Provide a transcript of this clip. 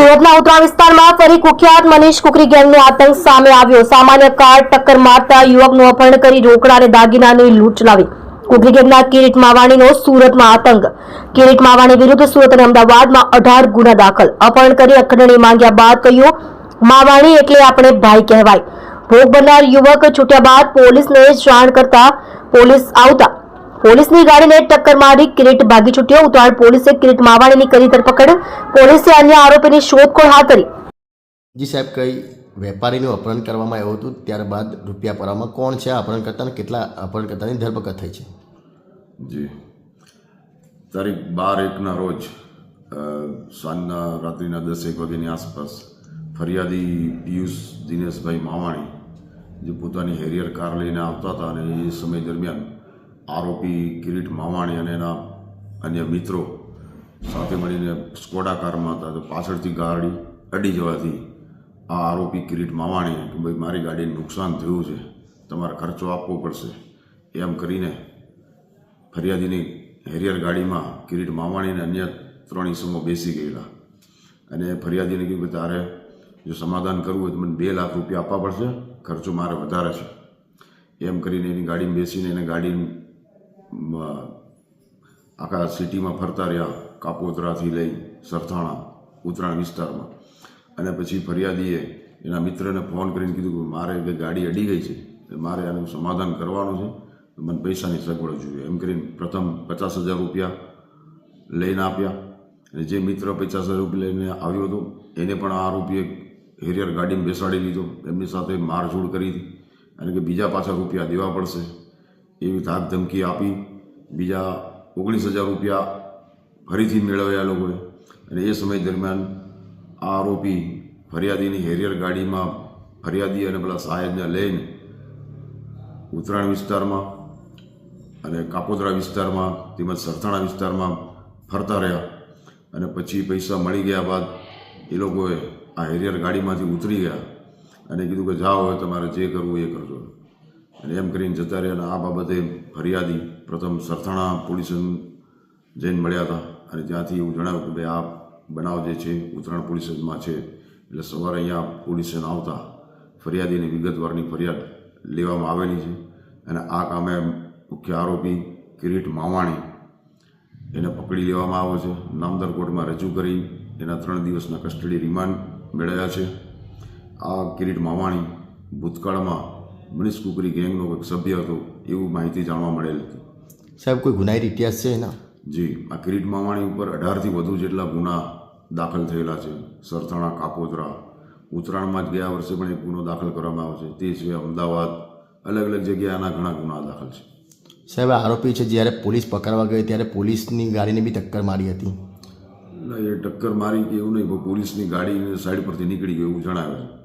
સુરતના ઉતરા વિસ્તારમાં ફરી કુખ્યાત મનીષ કુકરી ગેંગનો આતંક સામે આવ્યો. સામાન્ય કાર ટક્કર મારતા યુવકનું અપહરણ કરી રોકડા અને દાગીનાની લૂંટ ચલાવી કુકરી ગેંગના કિરીટ માવાણીનો સુરતમાં આતંક. કિરીટ માવાણી વિરુદ્ધ સુરત અને અમદાવાદમાં અઢાર ગુના દાખલ. અપહરણ કરી અખંડણી માંગ્યા બાદ કહ્યું, માવાણી એટલે આપણે ભાઈ કહેવાય. ભોગ બનનાર યુવક છૂટ્યા બાદ પોલીસને જાણ કરતા પોલીસ આવતા પોલીસની ગાડીને ટક્કર મારી કિરીટ ભાગી છૂટ્યો. ઉત્તરાયણ પોલીસે કિરીટ માવાણીની કરી ધરપકડ. પોલીસે અન્ય આરોપીની શોધખોળ હાથ ધરી. જી સાહેબ કઈ વેપારીનું અપહરણ કરવામાં આવ્યું હતું? ત્યારબાદ રૂપિયા પરામાં કોણ છે? અપહરણકર્તા અને કેટલા અપહરણકર્તાની ધરપકડ થઈ છે? જી. તારીખ બાર એકના રોજ સાંજના રાત્રિના દસ એક વાગ્યાની આસપાસ ફરિયાદી પિયુષ દિનેશભાઈ માવાણી જે પોતાની હેરિયર કાર લઈને આવતા હતા અને એ સમય દરમિયાન આરોપી કિરીટ માવાણી અને એના અન્ય મિત્રો સાથે મળીને સ્કોડા કારમાં હતા. તો પાછળથી ગાડી અડી જવાથી આ આરોપી કિરીટ માવાણી કે ભાઈ, મારી ગાડીને નુકસાન થયું છે, તમારે ખર્ચો આપવો પડશે. એમ કરીને ફરિયાદીની હેરિયર ગાડીમાં કિરીટ માવાણી અને અન્ય ત્રણ ઈસમો બેસી ગયેલા. અને ફરિયાદીને કીધું કે તારે જો સમાધાન કરવું હોય તો મને બે લાખ રૂપિયા આપવા પડશે, ખર્ચો મારે વધારે છે. એમ કરીને એની ગાડીમાં બેસીને એને ગાડી આખા સિટીમાં ફરતા રહ્યા કાપોતરાથી લઈ સરથાણા, ઉત્તરાયણ વિસ્તારમાં. અને પછી ફરિયાદીએ એના મિત્રને ફોન કરીને કીધું કે મારે કે ગાડી અડી ગઈ છે મારે આનું સમાધાન કરવાનું છે મને પૈસાની સગવડ જોઈએ. એમ કરીને પ્રથમ પચાસ હજાર રૂપિયા લઈને આપ્યા. અને જે મિત્ર પચાસ હજાર રૂપિયા લઈને આવ્યો હતો, એને પણ આ આરોપીએ હેરિયર ગાડીમાં બેસાડી લીધો. એમની સાથે મારઝૂડ કરી હતી. અને કે બીજા પાછા રૂપિયા દેવા પડશે. એવી ધાક ધમકી આપી. બીજા ઓગણીસ હજાર રૂપિયા ફરીથી મેળવ્યા લોકોએ. અને એ સમય દરમિયાન આ આરોપી ફરિયાદીની હેરિયર ગાડીમાં ફરિયાદી અને પેલા સાહેબને લઈને ઉત્તરાયણ વિસ્તારમાં અને કાપોદરા વિસ્તારમાં તેમજ સરથાણા વિસ્તારમાં ફરતા રહ્યા. અને પછી પૈસા મળી ગયા બાદ એ લોકોએ આ હેરિયર ગાડીમાંથી ઉતરી ગયા અને કીધું કે જાઓ હવે તમારે જે કરવું એ કરજો. અને એમ કરીને જતા રહ્યા અને આ બાબતે ફરિયાદી પ્રથમ સરથાણા પોલીસ જઈને મળ્યા હતા. અને ત્યાંથી એવું જણાવ્યું કે ભાઈ, આ બનાવ જે છે, ઉત્તરાયણ પોલીસ સ્ટેશનમાં છે. એટલે સવારે અહીંયા પોલીસ આવતા ફરિયાદીની વિગતવારની ફરિયાદ લેવામાં આવેલી છે. અને આ કામે મુખ્ય આરોપી કિરીટ માવાણી એને પકડી લેવામાં આવ્યો છે. નામદાર કોર્ટમાં રજૂ કરી એના ત્રણ દિવસના કસ્ટડી રિમાન્ડ મેળવ્યા છે. આ કિરીટ માવાણી ભૂતકાળમાં મનીષ કુકરી ગેંગનો એક સભ્ય હતો એવું માહિતી જાણવા મળેલ હતી. સાહેબ કોઈ ગુનાહિત ઇતિહાસ છે એના? જી આ કિરીટ માવાણી ઉપર અઢારથી વધુ જેટલા ગુના દાખલ થયેલા છે. સરથાણા કાપોદરા ઉત્તરાયણમાં જ ગયા વર્ષે પણ એક ગુનો દાખલ કરવામાં આવ્યો છે. તે સિવાય અમદાવાદ અલગ અલગ જગ્યાએ આના ઘણા ગુના દાખલ છે. સાહેબ આરોપી છે જ્યારે પોલીસ પકડવા ગઈ ત્યારે પોલીસની ગાડીને બી ટક્કર મારી હતી. એ ટક્કર મારી કે એવું નહીં પોલીસની ગાડી સાઈડ પરથી નીકળી ગયું એવું જણાવે છે